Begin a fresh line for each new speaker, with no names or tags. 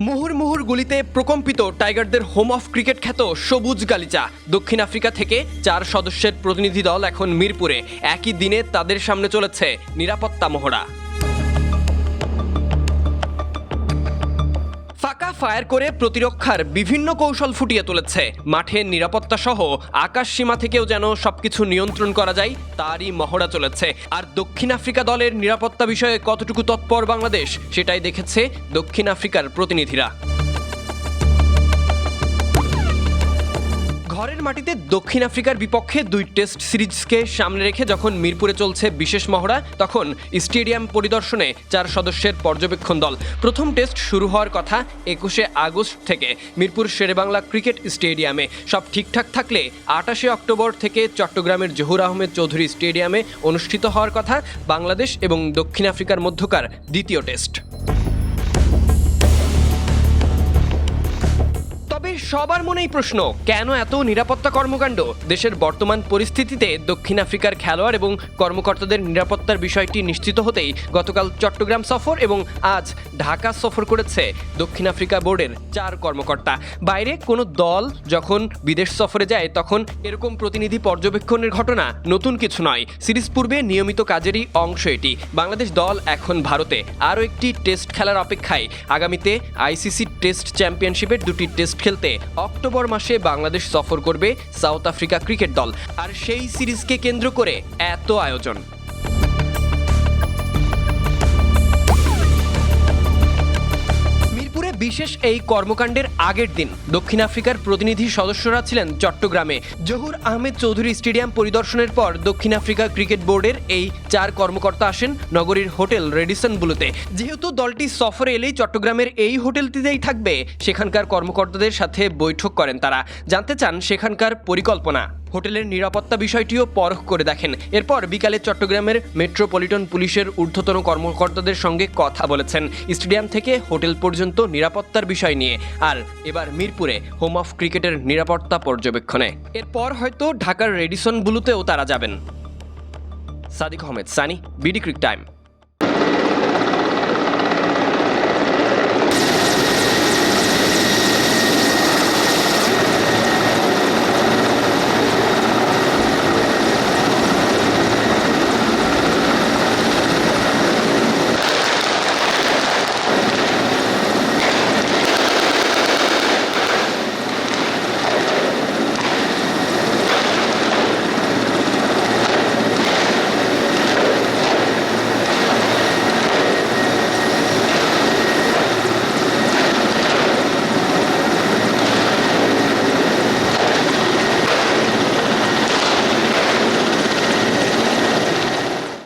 মুহুর মুহুর গুলিতে প্রকম্পিত টাইগারদের home of cricket খ্যাত সবুজ গালিচা। দক্ষিণ আফ্রিকা থেকে চার সদস্যের প্রতিনিধি দল এখন মিরপুরে। একই দিনে তাদের সামনে চলেছে নিরাপত্তা মহড়া ফায়ার করে প্রতিরক্ষার বিভিন্ন কৌশল ফুটিয়ে তুলেছে। মাঠের নিরাপত্তা সহ আকাশ সীমা থেকেও যেন সবকিছু নিয়ন্ত্রণ করা যায়, তারই মহড়া চলেছে। আর দক্ষিণ আফ্রিকা দলের নিরাপত্তা বিষয়ে কতটুকু তৎপর বাংলাদেশ, সেটাই দেখেছে দক্ষিণ আফ্রিকার প্রতিনিধিরা। ঘরের মাটিতে দক্ষিণ আফ্রিকার বিপক্ষে দুই টেস্ট সিরিজকে সামনে রেখে যখন মিরপুরে চলছে বিশেষ মহড়া, তখন স্টেডিয়াম পরিদর্শনে চার সদস্যের পর্যবেক্ষণ দল। প্রথম টেস্ট শুরু হওয়ার কথা একুশে আগস্ট থেকে মিরপুর শেরেবাংলা ক্রিকেট স্টেডিয়ামে। সব ঠিকঠাক থাকলে আটাশে অক্টোবর থেকে চট্টগ্রামের জহুর আহমেদ চৌধুরী স্টেডিয়ামে অনুষ্ঠিত হওয়ার কথা বাংলাদেশ এবং দক্ষিণ আফ্রিকার মধ্যকার দ্বিতীয় টেস্ট। সবার মনেই প্রশ্ন, কেন এত নিরাপত্তা কর্মকাণ্ড? দেশের বর্তমান পরিস্থিতিতে দক্ষিণ আফ্রিকার খেলোয়াড় এবং কর্মকর্তাদের নিরাপত্তার বিষয়টি নিশ্চিত হতেই গতকাল চট্টগ্রাম সফর এবং আজ ঢাকা সফর করেছে দক্ষিণ আফ্রিকা বোর্ডের চার কর্মকর্তা। বাইরে কোনো দল যখন বিদেশ সফরে যায়, তখন এরকম প্রতিনিধি পর্যবেক্ষণের ঘটনা নতুন কিছু নয়। সিরিজ পূর্বে নিয়মিত কাজেরই অংশ এটি। বাংলাদেশ দল এখন ভারতে। আরও একটি টেস্ট খেলার অপেক্ষায়। আগামীতে আইসিসি টেস্ট চ্যাম্পিয়নশিপের দুটি টেস্ট খেলতে অক্টোবর মাসে বাংলাদেশ সফর করবে সাউথ আফ্রিকা ক্রিকেট দল। আর সেই সিরিজকে কেন্দ্র করে এত আয়োজন। বিশেষ এই কর্মকাণ্ডের আগের দিন দক্ষিণ আফ্রিকার প্রতিনিধি সদস্যরা ছিলেন চট্টগ্রামে। জহুর আহমেদ চৌধুরী স্টেডিয়াম পরিদর্শনের পর দক্ষিণ আফ্রিকা ক্রিকেট বোর্ডের এই চার কর্মকর্তা আসেন নগরীর হোটেল রেডিসন বুলুতে। যেহেতু দলটি সফরে এলেই চট্টগ্রামের এই হোটেলটিতেই থাকবে, সেখানকার কর্মকর্তাদের সাথে বৈঠক করেন তারা। জানতে চান সেখানকার পরিকল্পনা। হোটেলের নিরাপত্তা বিষয়টিও পরখ করে দেখেন। এরপর বিকালে চট্টগ্রামের মেট্রোপলিটন পুলিশের ঊর্ধ্বতন কর্মকর্তাদের সঙ্গে কথা বলেছেন। স্টেডিয়াম থেকে হোটেল পর্যন্ত নিরাপত্তার বিষয় নিয়ে। আর এবার মিরপুরে হোম অফ ক্রিকেটের নিরাপত্তা পর্যবেক্ষণে। এরপর হয়তো ঢাকার রেডিসন বুলুতেও তারা যাবেন। Sadiq Ahmed, Sunny, BD crick time.